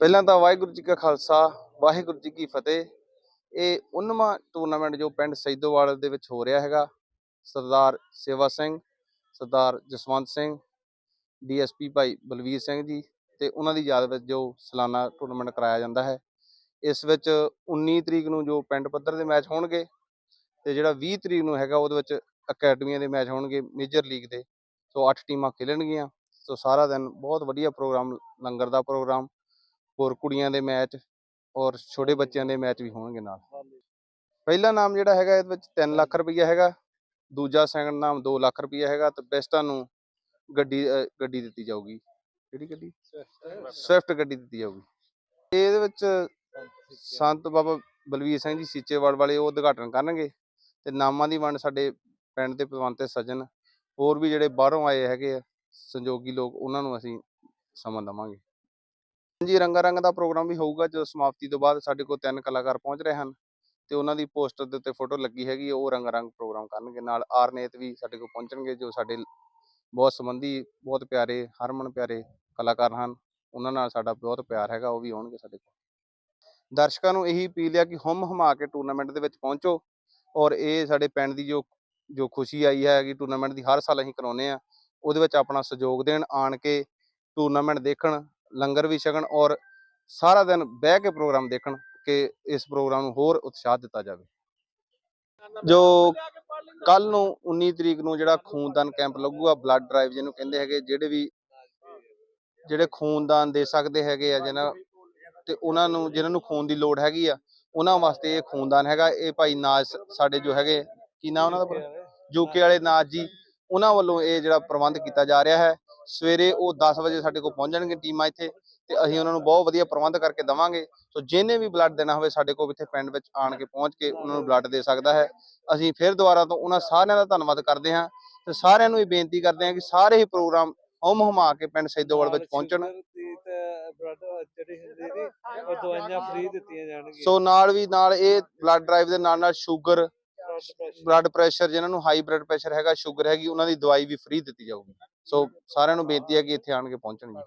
ਪਹਿਲਾਂ ਤਾਂ ਵਾਹਿਗੁਰੂ ਜੀ ਕਾ ਖਾਲਸਾ, ਵਾਹਿਗੁਰੂ ਜੀ ਕੀ ਫਤਿਹ। ਇਹ 19ਵਾਂ ਟੂਰਨਾਮੈਂਟ ਜੋ ਪਿੰਡ ਸੈਦੋਵਾਲ ਦੇ ਵਿੱਚ ਹੋ ਰਿਹਾ ਹੈਗਾ, ਸਰਦਾਰ ਸੇਵਾ ਸਿੰਘ, ਸਰਦਾਰ ਜਸਵੰਤ ਸਿੰਘ, ਡੀਐਸਪੀ ਭਾਈ ਬਲਵੀਰ ਸਿੰਘ ਜੀ ਤੇ ਉਹਨਾਂ ਦੀ ਯਾਦ ਵਿੱਚ ਜੋ ਸਾਲਾਨਾ ਟੂਰਨਾਮੈਂਟ ਕਰਾਇਆ ਜਾਂਦਾ ਹੈ। ਇਸ ਵਿੱਚ 19 ਤਰੀਕ ਨੂੰ ਜੋ ਪਿੰਡ ਪੱਧਰ ਦੇ ਮੈਚ ਹੋਣਗੇ ਤੇ ਜਿਹੜਾ 20 ਤਰੀਕ ਨੂੰ ਹੈਗਾ ਉਹਦੇ ਵਿੱਚ ਅਕੈਡਮੀਆਂ ਦੇ ਮੈਚ ਹੋਣਗੇ ਮੇਜਰ ਲੀਗ ਦੇ। ਸੋ 8 ਟੀਮਾਂ ਖੇਲਣਗੀਆਂ। ਸੋ ਸਾਰਾ ਦਿਨ ਬਹੁਤ ਵਧੀਆ ਪ੍ਰੋਗਰਾਮ, ਲੰਗਰ ਦਾ ਪ੍ਰੋਗਰਾਮ ਹੋਰ ਕੁੜੀਆਂ ਦੇ ਮੈਚ ਔਰ ਛੋਟੇ ਬੱਚਿਆਂ ਦੇ ਮੈਚ ਵੀ ਹੋਣਗੇ ਨਾਲ। ਪਹਿਲਾ ਨਾਮ ਜਿਹੜਾ ਹੈਗਾ ਇਹਦੇ ਵਿੱਚ 3 ਲੱਖ ਰੁਪਈਆ ਹੈਗਾ ਦੂਜਾ ਸੈਕੰਡ ਨਾਮ 2 ਲੱਖ ਰੁਪਈਆ ਹੈਗਾ ਤੇ ਬੈਸਟਾਂ ਨੂੰ ਗੱਡੀ ਗੱਡੀ ਦਿੱਤੀ ਜਾਊਗੀ। ਕਿਹੜੀ ਗੱਡੀ? ਸਵਿਫਟ। ਗੱਡੀ ਦਿੱਤੀ ਜਾਊਗੀ। ਇਹਦੇ ਵਿੱਚ ਸੰਤ ਬਾਬਾ ਬਲਵੀਰ ਸਿੰਘ ਜੀ ਸੀਚੇਵਾਲ ਵਾਲੇ ਉਹ ਉਦਘਾਟਨ ਕਰਨਗੇ ਤੇ ਨਾਮਾਂ ਦੀ ਵੰਡ ਸਾਡੇ ਪਿੰਡ ਦੇ ਪਤਵੰਤੇ ਸੱਜਣ ਹੋਰ ਵੀ ਜਿਹੜੇ ਬਾਹਰੋਂ ਆਏ ਹੈਗੇ ਆ ਸੰਜੋਗੀ ਲੋਕ ਉਹਨਾਂ ਨੂੰ ਅਸੀਂ ਸਮਾਂ ਦੇਵਾਂਗੇ। ਜੀ ਰੰਗਾ ਰੰਗ ਦਾ ਪ੍ਰੋਗਰਾਮ ਵੀ ਹੋਊਗਾ, ਜਦੋਂ ਸਮਾਪਤੀ ਤੋਂ ਬਾਅਦ ਸਾਡੇ ਕੋਲ ਤਿੰਨ ਕਲਾਕਾਰ ਪਹੁੰਚ ਰਹੇ ਹਨ ਤੇ ਉਹਨਾਂ ਦੀ ਪੋਸਟਰ ਦੇ ਉੱਤੇ ਫੋਟੋ ਲੱਗੀ ਹੈਗੀ, ਉਹ ਰੰਗਾ ਰੰਗ ਪ੍ਰੋਗਰਾਮ ਕਰਨਗੇ, ਨਾਲ ਆਰਨੇਤ ਵੀ ਸਾਡੇ ਕੋਲ ਪਹੁੰਚਣਗੇ, ਜੋ ਸਾਡੇ ਬਹੁਤ ਸੰਬੰਧੀ, ਬਹੁਤ ਪਿਆਰੇ, ਹਰਮਨ ਪਿਆਰੇ ਕਲਾਕਾਰ ਹਨ, ਉਹਨਾਂ ਨਾਲ ਸਾਡਾ ਬਹੁਤ ਪਿਆਰ ਹੈਗਾ, ਉਹ ਵੀ ਆਉਣਗੇ ਸਾਡੇ ਕੋਲ। ਦਰਸ਼ਕਾਂ ਨੂੰ ਇਹੀ ਅਪੀਲ ਹੈ ਕਿ ਹੁਮ ਹਮਾ ਕੇ ਟੂਰਨਾਮੈਂਟ ਦੇ ਵਿੱਚ ਪਹੁੰਚੋ ਔਰ ਇਹ ਸਾਡੇ ਪਿੰਡ ਦੀ ਜੋ ਜੋ ਖੁਸ਼ੀ ਆਈ ਹੈ ਕਿ ਟੂਰਨਾਮੈਂਟ ਦੀ ਹਰ ਸਾਲ ਅਸੀਂ ਕਰਾਉਂਦੇ ਆ ਉਹਦੇ ਵਿੱਚ ਆਪਣਾ ਸਹਿਯੋਗ ਦੇਣ, ਆਣ ਕੇ ਟੂਰਨਾਮੈਂਟ ਦੇਖਣ ਲੰਗਰ ਵੀ ਛਕਣ ਔਰ ਸਾਰਾ ਦਿਨ ਬਹਿ ਕੇ ਪ੍ਰੋਗਰਾਮ ਦੇਖਣ ਕਿ ਇਸ ਪ੍ਰੋਗਰਾਮ ਨੂੰ ਹੋਰ ਉਤਸ਼ਾਹ ਦਿੱਤਾ ਜਾਵੇ। ਜੋ ਕੱਲ ਨੂੰ 19 ਤਰੀਕ ਨੂੰ ਜਿਹੜਾ ਖੂਨਦਾਨ ਕੈਂਪ ਲੱਗੂਗਾ, ਬਲੱਡ ਡਰਾਈਵ ਜਿਹਨੂੰ ਕਹਿੰਦੇ ਹੈਗੇ, ਜਿਹੜੇ ਵੀ ਜਿਹੜੇ ਖੂਨਦਾਨ ਦੇ ਸਕਦੇ ਹੈਗੇ ਆ ਜਿਹਨਾਂ ਤੇ ਉਹਨਾਂ ਨੂੰ ਜਿਨ੍ਹਾਂ ਨੂੰ ਖੂਨ ਦੀ ਲੋੜ ਹੈਗੀ ਆ, ਉਹਨਾਂ ਵਾਸਤੇ ਇਹ ਖੂਨਦਾਨ ਹੈਗਾ। ਇਹ ਭਾਈ ਨਾਜ ਸਾਡੇ ਜੋ ਹੈਗੇ, ਕੀ ਨਾਮ ਉਹਨਾਂ ਦਾ ਯੂਕੇ ਵਾਲੇ ਨਾਜ ਜੀ, ਉਹਨਾਂ ਵੱਲੋਂ ਇਹ ਜਿਹੜਾ ਪ੍ਰਬੰਧ ਕੀਤਾ ਜਾ ਰਿਹਾ ਹੈ। ਸਵੇਰੇ ਉਹ 10 ਵਜੇ ਸਾਡੇ ਕੋਲ ਪਹੁੰਚ ਜਾਣਗੇ ਟੀਮਾਂ ਇੱਥੇ ਤੇ ਅਸੀਂ ਉਹਨਾਂ ਨੂੰ ਬਹੁਤ ਵਧੀਆ ਪ੍ਰਬੰਧ ਕਰਕੇ ਦਵਾਂਗੇ। ਸੋ ਜਿਹਨੇ ਵੀ ਬਲੱਡ ਦੇਣਾ ਹੋਵੇ ਸਾਡੇ ਕੋਲ ਇੱਥੇ ਪਿੰਡ ਵਿੱਚ ਆਣ ਕੇ ਪਹੁੰਚ ਕੇ ਉਹਨਾਂ ਨੂੰ ਬਲੱਡ ਦੇ ਸਕਦਾ ਹੈ। ਅਸੀਂ ਫਿਰ ਦੁਬਾਰਾ ਤੋਂ ਉਹਨਾਂ ਸਾਰਿਆਂ ਦਾ ਧੰਨਵਾਦ ਕਰਦੇ ਹਾਂ ਤੇ ਸਾਰਿਆਂ ਨੂੰ ਇਹ ਬੇਨਤੀ ਕਰਦੇ ਹਾਂ ਕਿ ਸਾਰੇ ਹੀ ਪ੍ਰੋਗਰਾਮ ਹਮ ਹਮਾ ਕੇ ਪਿੰਡ ਸੈਦੋਵਾਲ ਵਿੱਚ ਪਹੁੰਚਣ। ਸੀ ਨਾਲ ਵੀ ਨਾਲ ਇਹ ਬਲੱਡ ਡਰਾਈਵ ਦੇ ਨਾਲ ਨਾਲ ਸ਼ੂਗਰ ਬਲੱਡ ਪ੍ਰੈਸ਼ਰ ਜਿਨ੍ਹਾਂ ਨੂੰ ਹਾਈ ਬਲੱਡ ਪ੍ਰੈਸ਼ਰ ਹੈਗਾ ਸ਼ੂਗਰ ਹੈਗੀ ਉਹਨਾਂ ਦੀ ਦਵਾਈ ਵੀ ਫ੍ਰੀ ਦਿੱਤੀ ਜਾਊਗੀ। ਸੋ ਸਾਰਿਆਂ ਨੂੰ ਬੇਨਤੀ ਹੈ ਕਿ ਇੱਥੇ ਆਣ ਕੇ ਪਹੁੰਚਣ ਜੀ।